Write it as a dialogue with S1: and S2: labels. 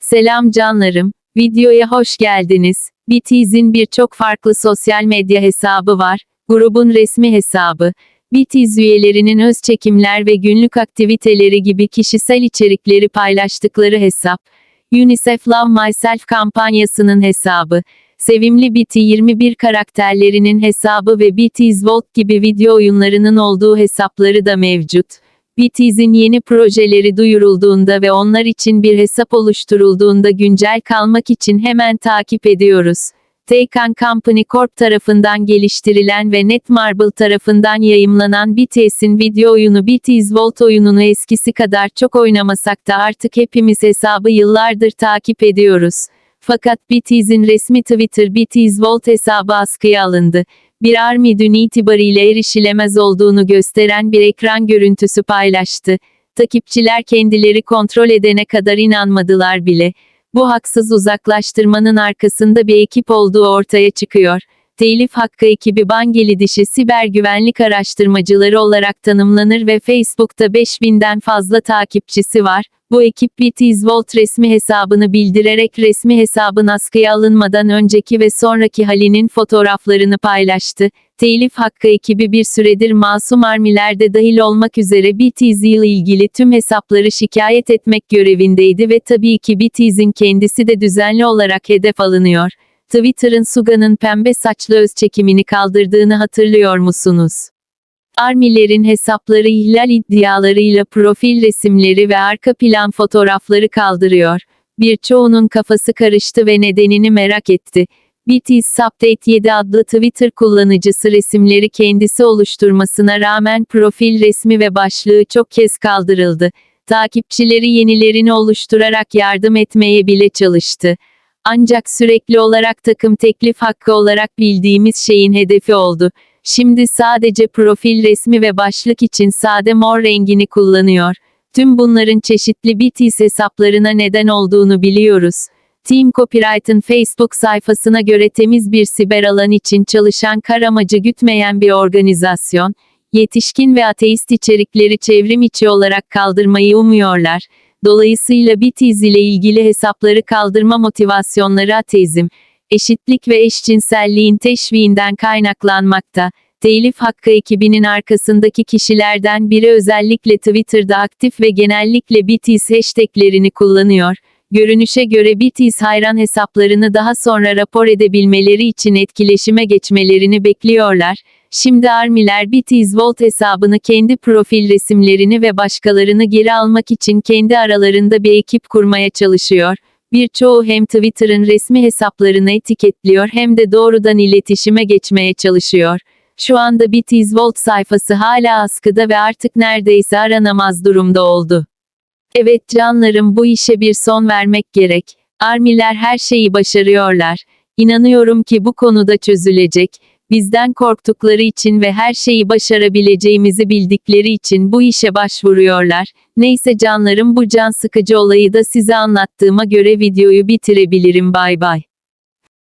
S1: Selam canlarım, videoya hoş geldiniz. BTZ'in birçok farklı sosyal medya hesabı var. Grubun resmi hesabı, BTZ üyelerinin öz çekimler ve günlük aktiviteleri gibi kişisel içerikleri paylaştıkları hesap, UNICEF Love Myself kampanyasının hesabı, sevimli BT21 karakterlerinin hesabı ve BTZ Vault gibi video oyunlarının olduğu hesapları da mevcut. BTZ'in yeni projeleri duyurulduğunda ve onlar için bir hesap oluşturulduğunda güncel kalmak için hemen takip ediyoruz. Taycan Company Corp tarafından geliştirilen ve Netmarble tarafından yayımlanan BTS'in video oyunu BTS Vault oyununu eskisi kadar çok oynamasak da artık hepimiz hesabı yıllardır takip ediyoruz. Fakat BTS'in resmi Twitter BTS Vault hesabı askıya alındı. Bir army dün itibariyle erişilemez olduğunu gösteren bir ekran görüntüsü paylaştı. Takipçiler kendileri kontrol edene kadar inanmadılar bile. Bu haksız uzaklaştırmanın arkasında bir ekip olduğu ortaya çıkıyor. Telif hakkı ekibi Bangeli dişi siber güvenlik araştırmacıları olarak tanımlanır ve Facebook'ta 5000'den fazla takipçisi var. Bu ekip Vault resmi hesabını bildirerek resmi hesabın askıya alınmadan önceki ve sonraki halinin fotoğraflarını paylaştı. Telif hakkı ekibi bir süredir masum armilerde dahil olmak üzere BTS ile ilgili tüm hesapları şikayet etmek görevindeydi ve tabii ki BTS'in kendisi de düzenli olarak hedef alınıyor. Twitter'ın Suga'nın pembe saçlı öz çekimini kaldırdığını hatırlıyor musunuz? Armilerin hesapları ihlal iddialarıyla profil resimleri ve arka plan fotoğrafları kaldırıyor. Birçoğunun kafası karıştı ve nedenini merak etti. BTS Update 7 adlı Twitter kullanıcısı resimleri kendisi oluşturmasına rağmen profil resmi ve başlığı çok kez kaldırıldı. Takipçileri yenilerini oluşturarak yardım etmeye bile çalıştı. Ancak sürekli olarak takım teklif hakkı olarak bildiğimiz şeyin hedefi oldu. Şimdi sadece profil resmi ve başlık için sade mor rengini kullanıyor. Tüm bunların çeşitli BTS hesaplarına neden olduğunu biliyoruz. Team Copyright'ın Facebook sayfasına göre temiz bir siber alan için çalışan kar amacı gütmeyen bir organizasyon, yetişkin ve ateist içerikleri çevrim içi olarak kaldırmayı umuyorlar. Dolayısıyla BTS ile ilgili hesapları kaldırma motivasyonları ateizm, eşitlik ve eşcinselliğin teşviğinden kaynaklanmakta. Telif hakkı ekibinin arkasındaki kişilerden biri özellikle Twitter'da aktif ve genellikle BTS hashtaglerini kullanıyor. Görünüşe göre BTS hayran hesaplarını daha sonra rapor edebilmeleri için etkileşime geçmelerini bekliyorlar. Şimdi armiler BTS Vault hesabını kendi profil resimlerini ve başkalarını geri almak için kendi aralarında bir ekip kurmaya çalışıyor. Birçoğu hem Twitter'ın resmi hesaplarını etiketliyor hem de doğrudan iletişime geçmeye çalışıyor. Şu anda BTS Vault sayfası hala askıda ve artık neredeyse aranamaz durumda oldu. Evet canlarım bu işe bir son vermek gerek. Armiler her şeyi başarıyorlar. İnanıyorum ki bu konuda çözülecek. Bizden korktukları için ve her şeyi başarabileceğimizi bildikleri için bu işe başvuruyorlar. Neyse canlarım bu can sıkıcı olayı da size anlattığıma göre videoyu bitirebilirim bay bay.